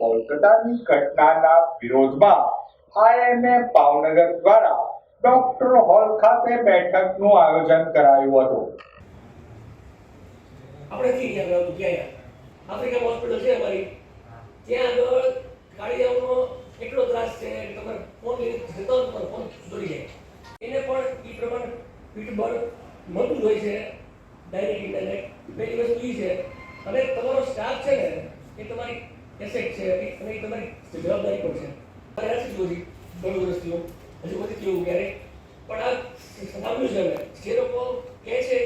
કોલકાતાની ઘટનાના વિરોધમાં આઈએમએ ભાવનગર દ્વારા ડોક્ટર હોલ ખાતે બેઠકનું આયોજન કરાયું હતું. આપણે થી ગયા હતું ક્યાં આફ્રિકન હોસ્પિટલ છે અમારી. ત્યાં આગળ કાળિયાઓનો એટલો ત્રાસ છે તમારે ફોન લઈને જતો તમારો ફોન દોડી જાય. એને પણ એ પ્રમાણે પીઠબળ મળતું હોય છે. ડાયરેક્ટ ઇન્ટરનેટ પહેલી વસ્તુ એ છે. અને તમારો સ્ટાફ છે ને, એ તમારી એસેટ છે એ તમારી જવાબદારી પણ નથી જોતી ઘણું વર્ષથી હજુ નથી થયું ક્યારેય પણ આ સાંભળ્યું છે જે લોકો કહે છે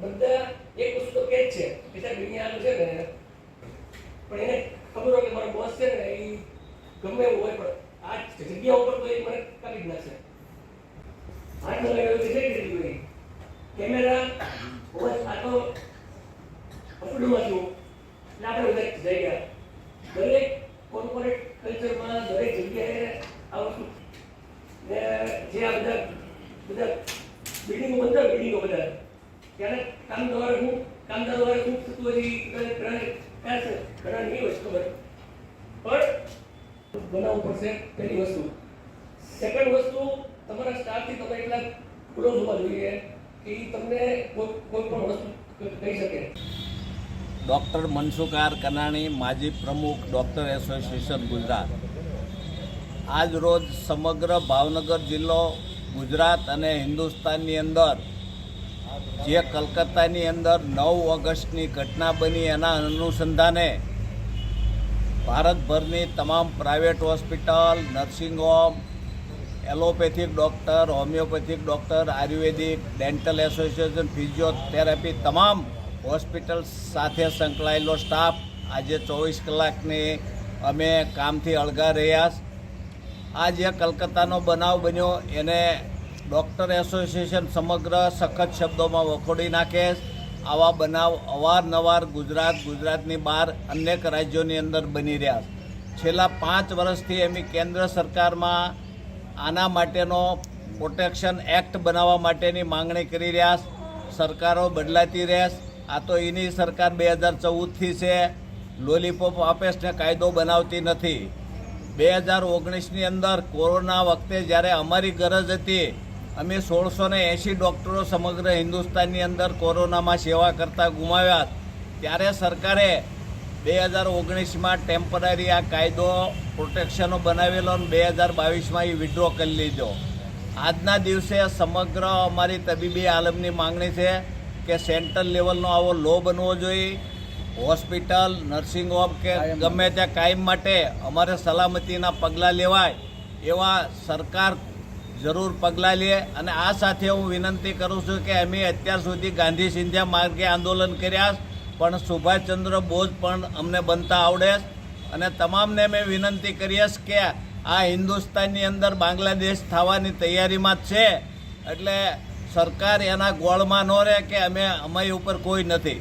બધા એક વસ્તુ તો કહે જ છે. કે અહીંયા આનું છે ને. પણ એને ખબર હોય કે મારો બોસ છે ને, એ ગમે એવું હોય, પણ આ જગ્યા ઉપર તો એ મને કાપી જ નાખશે. હાથ લગાવ્યો છે રીતે જોઈ કેમેરા આ તો છું. એટલે આપણે બધા જઈ ગયા. દરેક કોર્પોરેટ કલ્ચરમાં, દરેક જગ્યાએ આ ને જે આ બધા બધા બિલ્ડિંગો બધા બિલ્ડિંગો બધા ત્યારે કામ દ્વારા હું કામદાર દ્વારા શું થતું બધાને ઘણાને ખ્યાલ છે. ઘણા નહીં હોય ખબર. પણ બનાવવું પડશે પહેલી વસ્તુ. સેકન્ડ વસ્તુ, તમારા સ્ટાફથી તમે એટલા ક્લોઝ હોવા જોઈએ કે એ તમને કોઈ કોઈ પણ વસ્તુ કહી શકે. ડૉક્ટર મનસુખાર કનાણી, માજી પ્રમુખ ડૉક્ટર એસોસિએશન ગુજરાત. આજ રોજ સમગ્ર ભાવનગર જિલ્લો, ગુજરાત અને હિન્દુસ્તાનની અંદર, જે કલકત્તાની અંદર નવ ઓગસ્ટની ઘટના બની એના અનુસંધાને ભારતભરની તમામ private hospital, nursing home, allopathic doctor, homeopathic doctor, ayurvedic, dental association, physiotherapy, તમામ હોસ્પિટલ સાથે સંકળાયેલો સ્ટાફ આજે ચોવીસ કલાકની અમે કામથી અળગા રહ્યા આ જે કલકત્તાનો બનાવ બન્યો, એને ડૉક્ટર એસોસિએશન સમગ્ર સખત શબ્દોમાં વખોડી નાખે આવા બનાવ અવારનવાર ગુજરાત, ગુજરાતની બહાર અનેક રાજ્યોની અંદર બની રહ્યા છેલ્લા પાંચ વર્ષથી એમની કેન્દ્ર સરકારમાં આના માટેનો પ્રોટેક્શન એક્ટ બનાવવા માટેની માંગણી કરી રહ્યા સરકારો બદલાતી રહેશે આ તો એની સરકાર બે હજાર ચૌદથી છે. લોલીપોપ વાપેસને કાયદો બનાવતી નથી. બે હજાર ઓગણીસની અંદર કોરોના વખતે જ્યારે અમારી ગરજ હતી, અમે સોળસો ને એંશી ડૉક્ટરો સમગ્ર હિન્દુસ્તાનની અંદર કોરોનામાં સેવા કરતા ગુમાવ્યા. ત્યારે સરકારે બે હજાર ઓગણીસમાં ટેમ્પરરી આ કાયદો, પ્રોટેક્શનો બનાવેલો અને બે હજાર બાવીસમાં એ વિડ્રો કરી લીધો. આજના દિવસે સમગ્ર અમારી તબીબી આલમની માંગણી છે કે સેન્ટ્રલ લેવલનો આવો લો બનવો જોઈએ. હોસ્પિટલ નર્સિંગ હોમ કે ગમે ત્યાં કાયમ માટે અમારે સલામતીના પગલાં લેવાય એવા સરકાર જરૂર પગલાં લે. અને આ સાથે હું વિનંતી કરું છું કે અમે અત્યાર સુધી ગાંધી સિંધિયા માર્ગે આંદોલન કર્યા પણ સુભાષચંદ્ર બોઝ પણ અમને બનતા આવડે. અને તમામને મેં વિનંતી કરીએ કે આ હિન્દુસ્તાનની અંદર બાંગ્લાદેશ થવાની તૈયારીમાં છે. એટલે સરકાર એના ગોળમાં ન રહે કે અમે અમારી ઉપર કોઈ નથી.